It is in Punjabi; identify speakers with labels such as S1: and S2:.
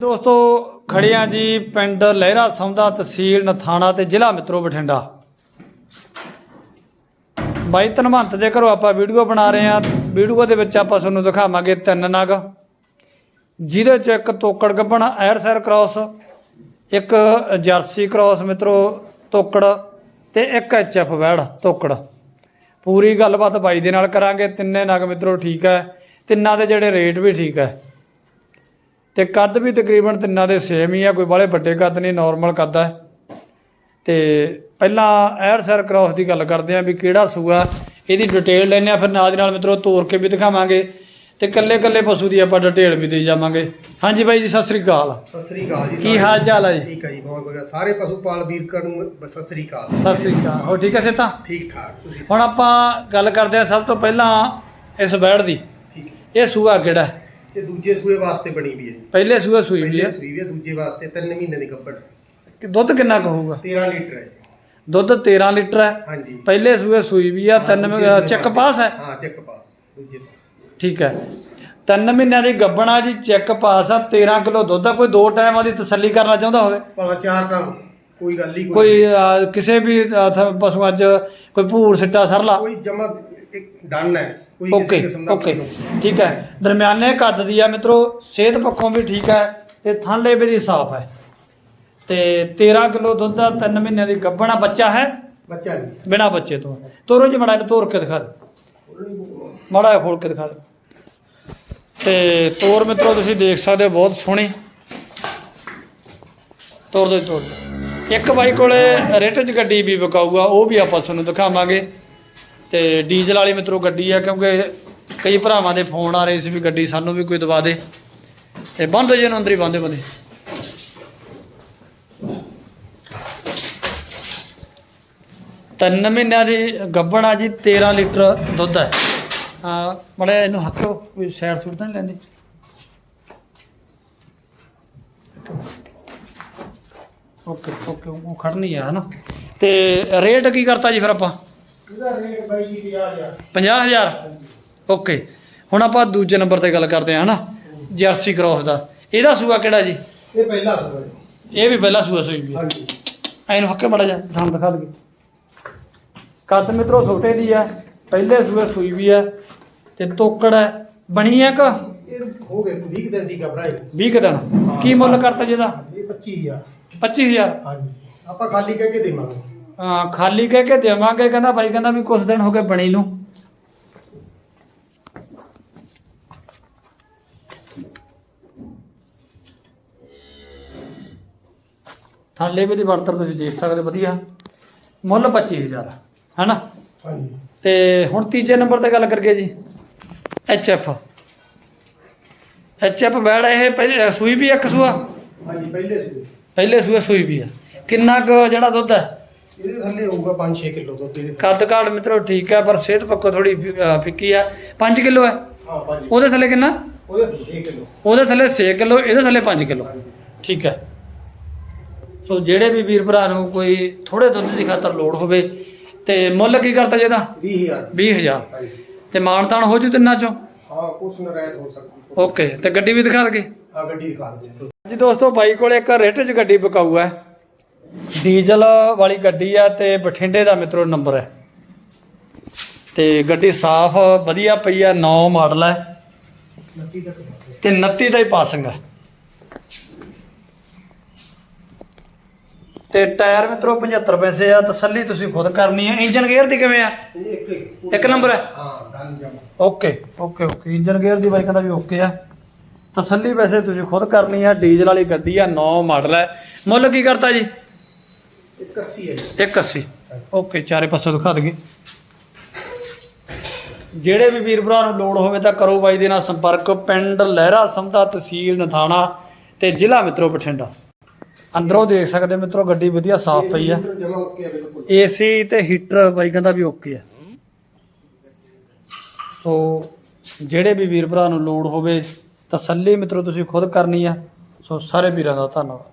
S1: ਦੋਸਤੋ, ਖੜਿਆ ਜੀ, ਪਿੰਡ ਲਹਿਰਾ ਸੌਂਦਾ ਤਹਿਸੀਲ ਨਥਾਣਾ ਤੇ ਜ਼ਿਲ੍ਹਾ ਮਿੱਤਰੋ ਬਠਿੰਡਾ। ਬਾਈ ਧਨਵੰਤ ਦੇ ਘਰੋਂ ਆਪਾਂ ਵੀਡੀਓ ਬਣਾ ਰਹੇ ਹਾਂ। ਵੀਡੀਓ ਦੇ ਵਿੱਚ ਆਪਾਂ ਤੁਹਾਨੂੰ ਦਿਖਾਵਾਂਗੇ ਤਿੰਨ ਨਗ। ਜਿਹਦੇ ਚ ਇੱਕ ਤੋਕੜ ਗੱਬਣ ਐਰ ਸੈਰ ਕ੍ਰਾਸ, ਇੱਕ ਜਰਸੀ ਕ੍ਰਾਸ ਮਿੱਤਰੋ, ਤੋਕੜ ਤੇ ਇੱਕ ਐਚਐਫ ਵੈੜ, ਤੋਕੜ। ਪੂਰੀ ਗੱਲਬਾਤ ਬਾਈ ਦੇ ਨਾਲ ਕਰਾਂਗੇ। ਤਿੰਨੇ ਨਗ ਮਿੱਤਰੋ ਠੀਕ ਹੈ। ਤਿੰਨਾਂ ਦੇ ਜਿਹੜੇ ਰੇਟ ਵੀ ਠੀਕ ਹੈ। ਤੇ ਕੱਦ ਵੀ ਤਕਰੀਬਨ ਤਿੰਨਾਂ ਦੇ ਸੇਮ ਹੀ ਆ ਕੋਈ ਬਾਹਲੇ ਵੱਡੇ ਕੱਦ ਨਹੀਂ ਨਾਰਮਲ ਕੱਦ ਹੈ ਤੇ ਪਹਿਲਾਂ ਐਰ ਸਰ ਕ੍ਰਾਸ ਦੀ ਗੱਲ ਕਰਦੇ ਆ ਵੀ ਕਿਹੜਾ ਸੂਆ ਇਹਦੀ ਡਿਟੇਲ ਲੈਣੇ ਆ ਫਿਰ ਨਾਲ ਦੀ ਨਾਲ ਮਿੱਤਰੋ ਤੋਰ ਕੇ ਵੀ ਦਿਖਾਵਾਂਗੇ। ਤੇ ਕੱਲੇ ਕੱਲੇ ਪਸ਼ੂ ਦੀ ਆਪਾਂ ਡਿਟੇਲ ਵੀ ਦੇ ਜਾਵਾਂਗੇ। ਹਾਂਜੀ ਬਾਈ ਜੀ ਸਤਿ ਸ੍ਰੀ ਅਕਾਲ।
S2: ਸਤਿ ਸ੍ਰੀ ਅਕਾਲ ਜੀ
S1: ਕੀ ਹਾਲ ਚਾਲ ਹੈ ਜੀ?
S2: ਠੀਕ ਹੈ ਜੀ ਬਹੁਤ ਵਧੀਆ। ਸਾਰੇ ਪਸ਼ੂ ਪਾਲ ਵੀਰ ਕਾ ਨੂੰ ਬ- ਸਤਿ ਸ੍ਰੀ ਅਕਾਲ।
S1: ਸਤਿ ਸ੍ਰੀ ਅਕਾਲ। ਹੋ ਠੀਕ ਹੈ ਸੇਤਾ
S2: ਠੀਕ ਠਾਕ ਤੁਸੀਂ
S1: ਹੁਣ ਆਪਾਂ ਗੱਲ ਕਰਦੇ ਆ ਸਭ ਤੋਂ ਪਹਿਲਾਂ ਇਸ ਬੈੜ ਦੀ।
S2: ਠੀਕ। ਹੈ
S1: ਇਹ ਸੂਆ ਕਿਹੜਾ? ਹੈ?
S2: ਇਹ ਦੂਜੇ ਸੂਏ ਵਾਸਤੇ ਬਣੀ ਵੀ ਹੈ ਜੀ।
S1: ਪਹਿਲੇ ਸੂਆ ਸੂਈ ਵੀ
S2: ਪਹਿਲੇ
S1: ਹੈ।
S2: ਸੂਈ ਵੀ ਹੈ ਦੂਜੇ ਵਾਸਤੇ 3 ਮਹੀਨੇ ਦੀ ਕੱਪੜ
S1: ਕਿ ਦੁੱਧ ਕਿੰਨਾ ਕੁ ਹੋਊਗਾ?
S2: 13 ਲੀਟਰ ਹੈ ਜੀ।
S1: ਦੁੱਧ 13 ਲੀਟਰ ਹੈ।
S2: ਹਾਂਜੀ।
S1: ਪਹਿਲੇ ਸੂਏ ਸੂਈ ਵੀ ਆ ਤਿੰਨ
S2: ਹਾਂ, ਦੂਜੇ ਸੂਏ
S1: ਚੈੱਕ ਪਾਸ ਹੈ?
S2: ਹਾਂ ਚੈੱਕ ਪਾਸ ਦੂਜੇ ਪਾਸ।
S1: ਠੀਕ ਹੈ। ਤਿੰਨ ਮਹੀਨਿਆਂ ਦੀ ਗੱਬਣਾ ਜੀ ਚੈੱਕ ਪਾਸ ਆ 13 ਕਿਲੋ ਦੁੱਧ ਆ। ਕੋਈ ਦੋ ਟਾਈਮਾਂ ਦੀ ਤਸੱਲੀ ਕਰਨਾ ਚਾਹੁੰਦਾ ਹੋਵੇ?
S2: ਭਾਵੇਂ ਚਾਰ ਤਾਂ ਕੋਈ ਗੱਲ ਹੀ
S1: ਕੋਈ ਕਿਸੇ ਵੀ ਥ- ਪਸ਼ੂਆਂ 'ਚ ਕੋਈ ਭੂਰ ਸਿੱਟਾ ਸਰਲਾ।
S2: ਕੋਈ ਜਮਾ ਇੱਕ ਡਨ ਹੈ ਕੋਈ ਕਿਸੇ
S1: ਓਕੇ
S2: ਕਿਸਮ ਦਾ
S1: ਓਕੇ ਠੀਕ ਹੈ। ਦਰਮਿਆਨੇ ਕੱਦ ਦੀ ਆ ਮਿੱਤਰੋ ਸਿਹਤ ਪੱਖੋਂ ਵੀ ਠੀਕ ਹੈ ਤੇ ਥਾਂਲੇ ਵੀ ਦੀ ਸਾਫ਼ ਹੈ। ਤੇ 13 ਕਿਲੋ ਦੁੱਧ ਦਾ 3 ਮਹੀਨਿਆਂ ਦੀ ਗੱਬਣਾ ਬੱਚਾ ਹੈ?
S2: ਬੱਚਾ ਨਹੀਂ
S1: ਬਿਨਾ ਬੱਚੇ ਤੋਂ। ਤੋਰੋ ਜੀ ਮੜਾ ਤੋਰ ਕੇ ਦਿਖਾ ਦੇ। ਮਾੜਾ ਖੋਲ ਕੇ ਦਿਖਾ ਦੇ। ਤੇ ਤੋਰ ਮਿੱਤਰੋ ਤੁਸੀਂ ਦੇਖ ਸਕਦੇ ਹੋ ਬਹੁਤ ਸੋਹਣੀ। ਤੋਰ ਦੋ ਤੋਰ। ਇੱਕ ਬਾਈ ਕੋਲੇ ਰੇਟ 'ਚ ਗੱਡੀ ਵੀ ਵਿਕਾਊਗਾ ਉਹ ਵੀ ਆਪਾਂ ਤੁਹਾਨੂੰ ਦਿਖਾਵਾਂਗੇ। ਤੇ ਡੀਜ਼ਲ ਵਾਲੀ ਮਿੱਤਰੋ ਗੱਡੀ ਆ, ਕਿਉਂਕਿ ਕਈ ਭਰਾਵਾਂ ਦੇ ਫੋਨ ਆ ਰਹੇ ਸੀ ਵੀ ਗੱਡੀ ਸਾਨੂੰ ਵੀ ਕੋਈ ਦਵਾ ਦੇ। ਤੇ ਬੰਦ ਹੋ ਜੇ ਨੂੰ ਅੰਦਰ ਹੀ ਬੰਦੇ ਬੰਦੇ। ਤਿੰਨ ਮਹੀਨਿਆਂ ਦੀ ਗੱਭਣ ਆ ਜੀ 13 ਲੀਟਰ ਦੁੱਧ ਹੈ ਆ ਮੜੇ ਇਹਨੂੰ ਹੱਥੋਂ ਕੋਈ ਸਾਈਡ ਸੁੱਟ ਤਾਂ ਨਹੀਂ ਲੈਂਦੀ? ਓਕੇ ਓਕੇ, ਉਹ ਖੜਨੀ ਆ, ਹਨਾ? ਤੇ ਰੇਟ ਕੀ ਕਰਤਾ ਜੀ ਫਿਰ ਆਪਾਂ?
S2: ਇਹਦਾ ਰੇਟ ਬਾਈ ਜੀ 50000
S1: 50000 ਓਕੇ। ਹੁਣ ਆਪਾਂ ਦੂਜੇ ਨੰਬਰ ਤੇ ਗੱਲ ਕਰਦੇ ਹਾਂ ਹਨਾ? ਜਰਸੀ ਕ੍ਰੋਸ ਦਾ। ਇਹਦਾ ਸੂਆ ਕਿਹੜਾ ਜੀ?
S2: ਇਹ ਪਹਿਲਾ ਸੂਆ ਜੀ।
S1: ਇਹ ਵੀ ਪਹਿਲਾ ਸੂਆ ਸੂਈ ਵੀ।
S2: ਹਾਂਜੀ।
S1: ਐਨੂੰ ਹੱਕੇ ਮੜਾ ਜਾ ਥਾਂ ਦਿਖਾ ਦਈਏ। ਕੱਦ ਮਿੱਤਰੋ ਛੋਟੇ ਦੀ ਆ ਪਹਿਲੇ ਸੂਏ ਸੂਈ ਵੀ ਆ ਤੇ ਤੋਕੜ ਹੈ। ਬਣੀ ਆ ਕ?
S2: ਇਹ ਹੋ ਗਏ 20 ਦਿਨ ਦੀ ਘਬਰਾ
S1: 20 ਕੁ ਦਿਨ। ਕੀ ਮੁੱਲ ਕਰਤਾ ਜਿਹਦਾ
S2: ਇਹ 25000
S1: 25000
S2: ਹਾਂਜੀ। ਆਪਾਂ ਖਾਲੀ ਕਹਿ ਕੇ ਦੇਵਾਂਗੇ।
S1: ਖਾਲੀ ਕਹਿ ਕੇ ਦੇਵਾਂਗੇ ਕਹਿੰਦਾ ਬਾਈ ਕਹਿੰਦਾ ਵੀ ਕੁਝ ਦਿਨ ਹੋ ਗਏ ਬਣੀ ਨੂੰ। ਥਾਲੇ ਵੀ ਦੀ ਬਣਤਰ ਤੁਸੀਂ ਦੇਖ ਸਕਦੇ ਵਧੀਆ। ਮੁੱਲ 25000 ਹੈਨਾ?
S2: ਹਾਂਜੀ।
S1: ਤੇ ਹੁਣ ਤੀਜੇ ਨੰਬਰ ਤੇ ਗੱਲ ਕਰੀਏ ਜੀ ਐਚ ਐਫ ਐਚ ਐਫ ਬੈੜ ਇਹ ਪਹਿਲੇ ਸੂਈ ਵੀ ਇੱਕ ਸੂਆ?
S2: ਹਾਂਜੀ ਪਹਿਲੇ ਸੂਏ।
S1: ਪਹਿਲੇ ਸੂਏ ਸੂਈ ਵੀ ਆ। ਕਿੰਨਾ ਕੁ ਜਿਹੜਾ ਦੁੱਧ ਹੈ?
S2: ਇਹਦੇ ਥੱਲੇ ਹੋਊਗਾ 5-6 ਕਿਲੋ ਦੁੱਧ ਇਹਦੇ ਥੱਲੇ।
S1: ਕੱਦ ਕਾੜ ਮਿੱਤਰੋ ਠੀਕ ਹੈ ਪਰ ਸਿਹਤ ਪੱਖੋਂ ਥੋੜੀ ਫਿੱਕੀ ਆ। 5 ਕਿਲੋ ਹੈ?
S2: ਹਾਂ 5
S1: ਉਹਦੇ ਥੱਲੇ ਕਿੰਨਾ?
S2: ਉਹਦੇ 6 ਕਿਲੋ।
S1: ਉਹਦੇ ਥੱਲੇ 6 ਕਿਲੋ ਇਹਦੇ ਥੱਲੇ 5 ਕਿਲੋ। ਠੀਕ ਹੈ। ਸੋ ਜਿਹੜੇ ਵੀ ਵੀਰ ਭਰਾ ਨੂੰ ਕੋਈ ਥੋੜੇ ਦੁੱਧ ਦੀ ਖਾਤਰ ਲੋੜ ਹੋਵੇ ਤੇ ਮੁੱਲ ਕੀ ਕਰਤਾ ਜਿਹਦਾ
S2: 20000
S1: 20000
S2: ਹਾਂਜੀ।
S1: ਤੇ ਮਾਨਤਾਨ ਹੋ ਜੂ ਤਿੰਨਾਂ ਚੋਂ?
S2: ਹਾਂ ਕੁਛ ਨਰਾਇਤ ਹੋ ਸਕਦੀ
S1: ਓਕੇ ਤੇ ਗੱਡੀ ਵੀ ਦਿਖਾ ਦਗੇ
S2: ਆ ਗੱਡੀ ਦਿਖਾ ਦਿੰਦੇ
S1: ਜੀ ਦੋਸਤੋ ਬਾਈ ਕੋਲੇ ਇੱਕ ਰੇਟ 'ਚ ਗੱਡੀ ਵਿਕਾਊ ਹੈ। ਡੀਜ਼ਲ ਵਾਲੀ ਗੱਡੀ ਆ ਤੇ ਬਠਿੰਡੇ ਦਾ ਮਿੱਤਰੋ ਨੰਬਰ ਹੈ। ਤੇ ਗੱਡੀ ਸਾਫ਼ ਵਧੀਆ ਪਈ ਆ 9 ਮਾਡਲ ਹੈ। ਤੇ 29 ਦਾ ਹੀ ਪਾਸਿੰਗ ਹੈ। ਤੇ ਟਾਇਰ ਮਿੱਤਰੋ 75 ਪੈਸੇ ਆ, ਤਸੱਲੀ ਤੁਸੀਂ ਖੁਦ ਕਰਨੀ ਹੈ। ਇੰਜਨ ਗੇਅਰ ਦੀ ਕਿਵੇਂ ਆ?
S2: ਇੱਕ
S1: ਨੰਬਰ ਹੈ?
S2: ਹਾਂ
S1: okay okay okay. Engine gear ਦੀ ਬਾਈ ਕਹਿੰਦਾ ਵੀ ਓਕੇ ਆ। ਤਸੱਲੀ ਵੈਸੇ ਤੁਸੀਂ ਖੁਦ ਕਰਨੀ ਆ। ਡੀਜ਼ਲ ਵਾਲੀ ਗੱਡੀ ਆ 9 ਮਾਡਲ ਹੈ। ਮੁੱਲ ਕੀ ਕਰਤਾ ਜੀ?
S2: 81 ਹੈ ਜੀ।
S1: 180 ਓਕੇ ਚਾਰੇ ਪਾਸੇ ਦਿਖਾ ਦਈਏ। ਜਿਹੜੇ ਵੀ ਵੀਰ ਭਰਾ ਨੂੰ ਲੋੜ ਹੋਵੇ ਤਾਂ ਕਰੋ ਬਾਈ ਦੇ ਨਾਲ ਸੰਪਰਕ। ਪਿੰਡ ਲਹਿਰਾ ਸੰਧਾ ਤਹਿਸੀਲ ਨਥਾਣਾ ਤੇ ਜ਼ਿਲ੍ਹਾ ਮਿੱਤਰੋ ਬਠਿੰਡਾ। ਅੰਦਰੋਂ ਦੇਖ ਸਕਦੇ ਮਿੱਤਰੋ ਗੱਡੀ ਵਧੀਆ ਸਾਫ਼ ਪਈ ਆ। ਏਸੀ ਤੇ ਹੀਟਰ ਬਾਈ ਕਹਿੰਦਾ ਵੀ ਓਕੇ ਆ। ਸੋ ਜਿਹੜੇ ਵੀ ਵੀਰ ਭਰਾ ਨੂੰ ਲੋੜ ਹੋਵੇ ਤਸੱਲੀ ਮਿੱਤਰੋ ਤੁਸੀਂ ਖੁਦ ਕਰਨੀ ਆ। ਸੋ ਸਾਰੇ ਵੀਰਾਂ ਦਾ ਧੰਨਵਾਦ।